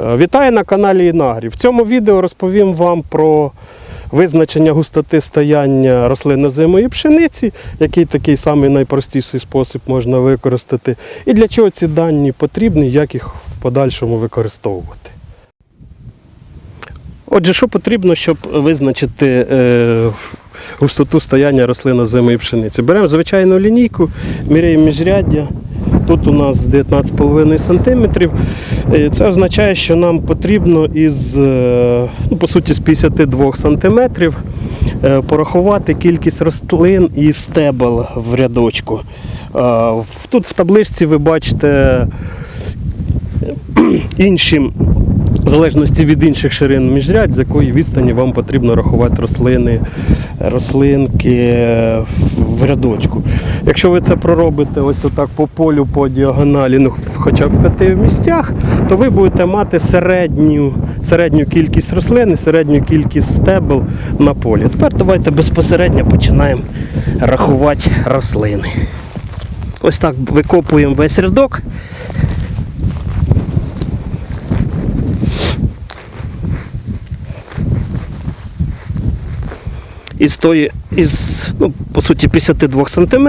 Е, Вітаю на каналі Інагрі. В цьому відео розповім вам про визначення густоти стояння рослиннозимої пшениці, який такий самий найпростіший спосіб можна використати, і для чого ці дані потрібні, як їх в подальшому використовувати. Отже, що потрібно, щоб визначити е, густоту стояння рослинозимої пшениці? Беремо звичайну лінійку, міряємо міжряддя. Тут у нас 19,5 см. Е, Це означає, що нам потрібно із, е, ну, по суті, з 52 см е, порахувати кількість рослин і стебел в рядочку. Тут в табличці ви бачите інші, в залежності від інших ширин міжрядь, з якої відстані вам потрібно рахувати рослини, рослинки в рядочку. Якщо ви це проробите ось отак по полю, по діагоналі, ну хоча б в п'яти місцях, то ви будете мати середню, середню кількість рослин і середню кількість стебел на полі. Тепер давайте безпосередньо починаємо рахувати рослини. Ось так викопуємо весь рядок. Із тої, із, ну, по суті, 52 см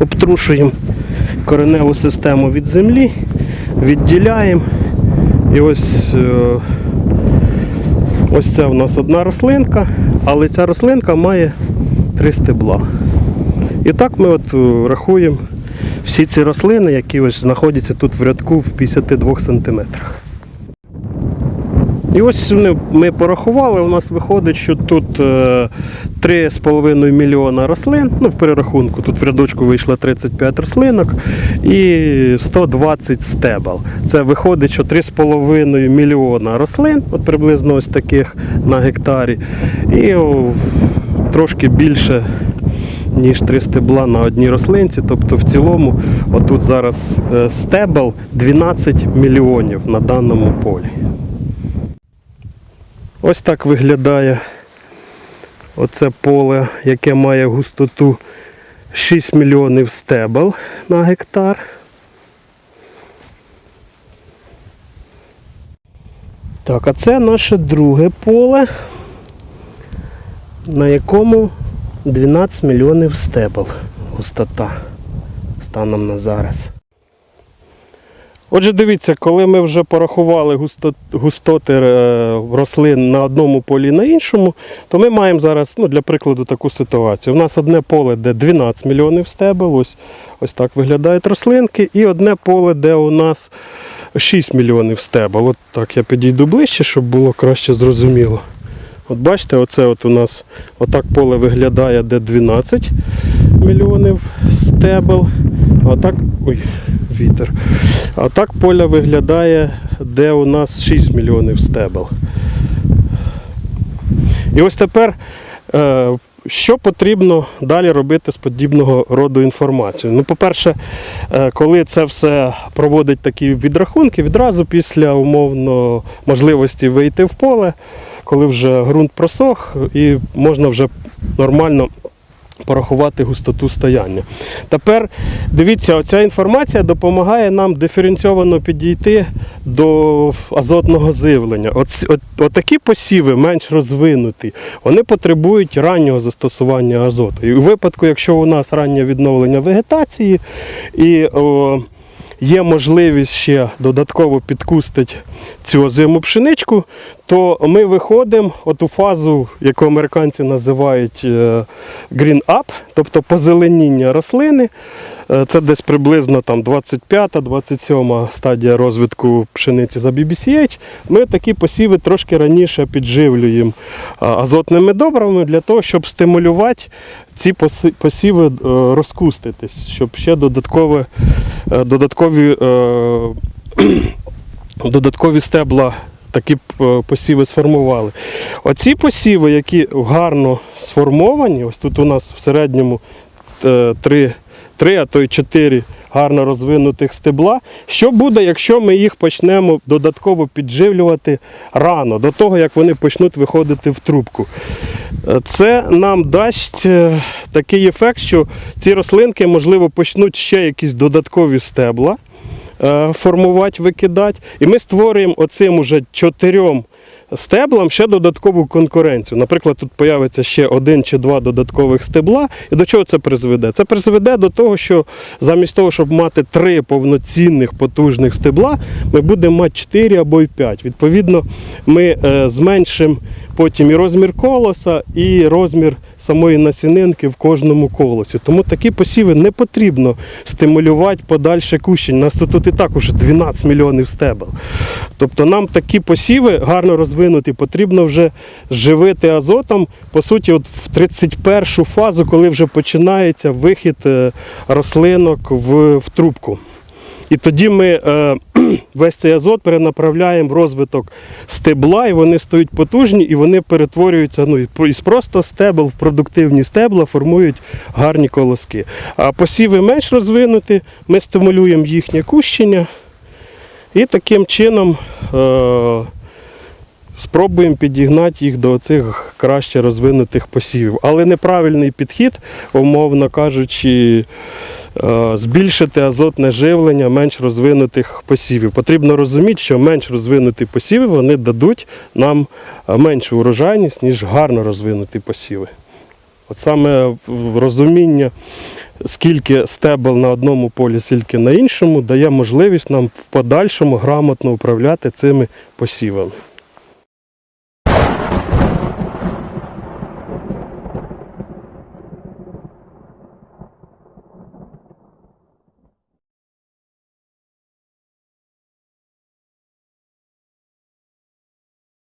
обтрушуємо кореневу систему від землі, відділяємо. І ось, е, ось це у нас одна рослинка, але ця рослинка має три стебла. І так ми от е, рахуємо всі ці рослини, які ось знаходяться тут в рядку в 52 сантиметрах. І ось ми, порахували, у нас виходить, що тут е, 3,5 мільйона рослин. Ну, в перерахунку тут в рядочку вийшло 35 рослинок і 120 стебел. Це виходить, що 3,5 мільйона рослин, от приблизно ось таких на гектарі. І трошки більше. Ніж три стебла на одній рослинці, тобто в цілому, отут зараз е, стебел 12 мільйонів на даному полі. Ось так виглядає оце поле, яке має густоту 6 мільйонів стебел на гектар. Так, а це наше друге поле, на якому 12 мільйонів стебел густота станом на зараз. Отже, дивіться, коли ми вже порахували густоти е, рослин на одному полі і на іншому, то ми маємо зараз, ну, для прикладу, таку ситуацію. У нас одне поле, де 12 мільйонів стебел, ось, ось так виглядають рослинки, і одне поле, де у нас 6 мільйонів стебел. От так я підійду ближче, щоб було краще зрозуміло. От бачите, оце от у нас отак поле виглядає, де 12 мільйонів стебел. А так. Ой, вітер. А так поле виглядає, де у нас 6 мільйонів стебел. І ось тепер, е, що потрібно далі робити з подібного роду інформацією? Ну, по-перше, е, коли це все проводить такі відрахунки, відразу після умовно можливості вийти в поле, коли вже ґрунт просох і можна вже нормально порахувати густоту стояння. Тепер дивіться, оця інформація допомагає нам диференційовано підійти до азотного живлення. От, от, отакі посіви менш розвинуті, вони потребують раннього застосування азоту. І у випадку, якщо у нас раннє відновлення вегетації і о, є можливість ще додатково підкустити цю озиму пшеничку, то ми виходимо от у фазу, яку американці називають е, green up, тобто позеленіння рослини. Е, Це десь приблизно там 25-27 стадія розвитку пшениці за BBCH. Ми такі посіви трошки раніше підживлюємо азотними добривами для того, щоб стимулювати ці посіви е, розкуститись, щоб ще е, додаткові, е, додаткові стебла такі посіви сформували. Оці посіви, які гарно сформовані, ось тут у нас в середньому три, три, а то й чотири гарно розвинутих стебла. Що буде, якщо ми їх почнемо додатково підживлювати рано, до того, як вони почнуть виходити в трубку? Це нам дасть е, такий ефект, що ці рослинки, можливо, почнуть ще якісь додаткові стебла е, формувати, викидати. І ми створюємо оцим уже чотирьом стеблам ще додаткову конкуренцію. Наприклад, тут появиться ще один чи два додаткових стебла. І до чого це призведе? Це призведе до того, що замість того, щоб мати три повноцінних потужних стебла, ми будемо мати 4 або й 5. Відповідно, ми е, зменшимо потім і розмір колоса, і розмір самої насінинки в кожному колосі. Тому такі посіви не потрібно стимулювати подальше кущень. У нас тут, тут і так уже 12 мільйонів стебел. Тобто нам такі посіви гарно розвинуті, потрібно вже живити азотом. По суті, от в 31 фазу, коли вже починається вихід е, рослинок в, в трубку. І тоді ми е, весь цей азот перенаправляємо в розвиток стебла, і вони стають потужні, і вони перетворюються ну, із просто стебел в продуктивні стебла, формують гарні колоски. А посіви менш розвинуті, ми стимулюємо їхнє кущення і таким чином е, спробуємо підігнати їх до цих краще розвинутих посівів. Але неправильний підхід, умовно кажучи, збільшити азотне живлення менш розвинутих посівів. Потрібно розуміти, що менш розвинуті посіви вони дадуть нам е, меншу урожайність, ніж гарно розвинуті посіви. От саме розуміння, скільки стебел на одному полі, скільки на іншому, дає можливість нам в подальшому грамотно управляти цими посівами.